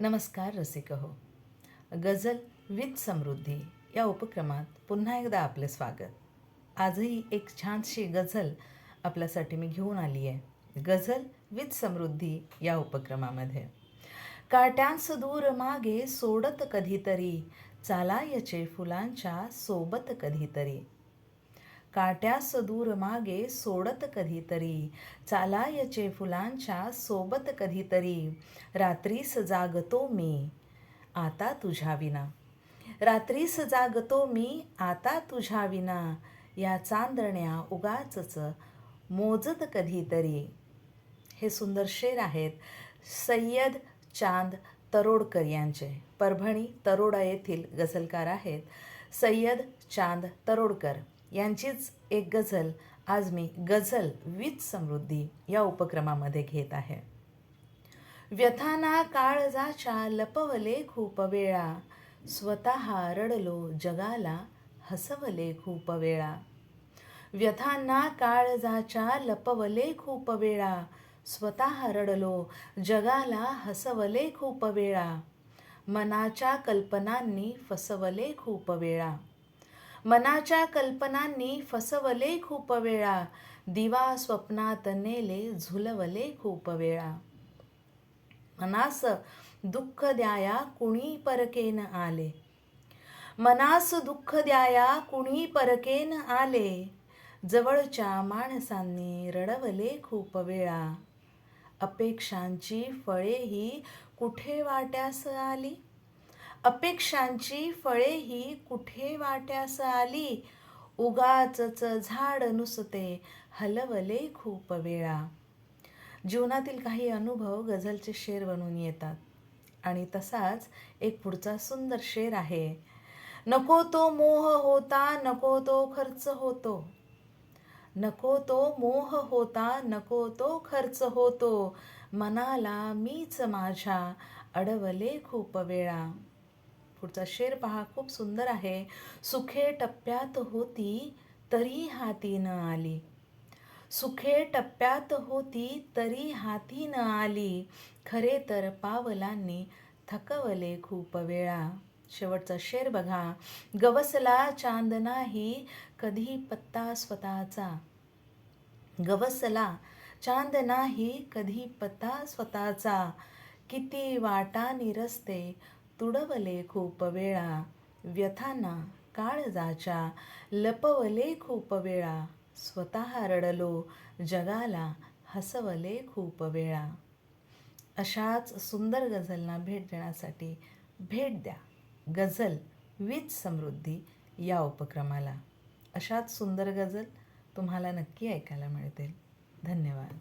नमस्कार रसिक हो गझल विथ समृद्धी या उपक्रमात पुन्हा एकदा आपलं स्वागत. आजही एक छानशी गझल आपल्यासाठी मी घेऊन आली आहे. गझल विथ समृद्धी या उपक्रमामध्ये. काट्यांस दूर मागे सोडत कधीतरी चालायचे फुलांच्या सोबत कधीतरी. काट्यास दूर मागे सोडत कधीतरी चालायचे फुलांच्या सोबत कधीतरी. रात्रीस जागतो मी आता तुझ्या विना. रात्रीस जागतो मी आता तुझ्या विना. या चांदण्या उगाचच मोजत कधीतरी. हे सुंदर शेर आहेत सय्यद चांद तरोडकर यांचे. परभणी तरोडा येथील गझलकार आहेत सय्यद चांद तरोडकर. यांचीच एक गझल आज मी गझल विथ समृद्धी या उपक्रमामध्ये घेत आहे. व्यथाना काळजाच्या लपवले खूप वेळा स्वतः रडलो जगाला हसवले खूप वेळा. व्यथांना काळजाच्या लपवले खूप वेळा स्वतः रडलो जगाला हसवले खूप वेळा मनाच्या कल्पनांनी फसवले खूप वेळा. मनाच्या कल्पनांनी फसवले खूप वेळा. दिवा स्वप्नात नेले झुलवले खूप वेळा. मनास दुःख द्याया कुणी परकेन आले. मनास दुःख द्याया कुणी परकेन आले. जवळच्या माणसांनी रडवले खूप वेळा. अपेक्षांची फळे ही कुठे वाट्यास आली? अपेक्षांची फळे ही कुठे वाट्यास आली? उगाचच झाड नुसते हलवले खूप वेळा. जीवनातील काही अनुभव गझलचे शेर बनून येतात. आणि तसाच एक पुढचा सुंदर शेर आहे. नको तो मोह होता नको तो खर्च होतो. नको तो मोह होता नको तो खर्च होतो. मनाला मीच माझ्या अडवले खूप वेळा. पुढचा शेर पहा खूप सुंदर आहे. सुखे टप्प्यात होती तरी हाती न आली. सुखे टप्प्यात होती तरी हाती न आली. खरे तर पावलांनी थकवले खूप वेळा. शेवटचा शेर बघा गवसला चांद नाही कधी पत्ता स्वतःचा. गवसला चांद नाही कधी पत्ता स्वतःचा. किती वाटा निरस्ते तुडवले खूप वेळा व्यथांना काळजाच्या लपवले खूप वेळा. स्वतः रडलो जगाला हसवले खूप वेळा. अशाच सुंदर गझलना भेट देण्यासाठी भेट द्या. गझल विथ समृद्धी या उपक्रमाला. अशाच सुंदर गझल तुम्हाला नक्की ऐकायला मिळतील. धन्यवाद.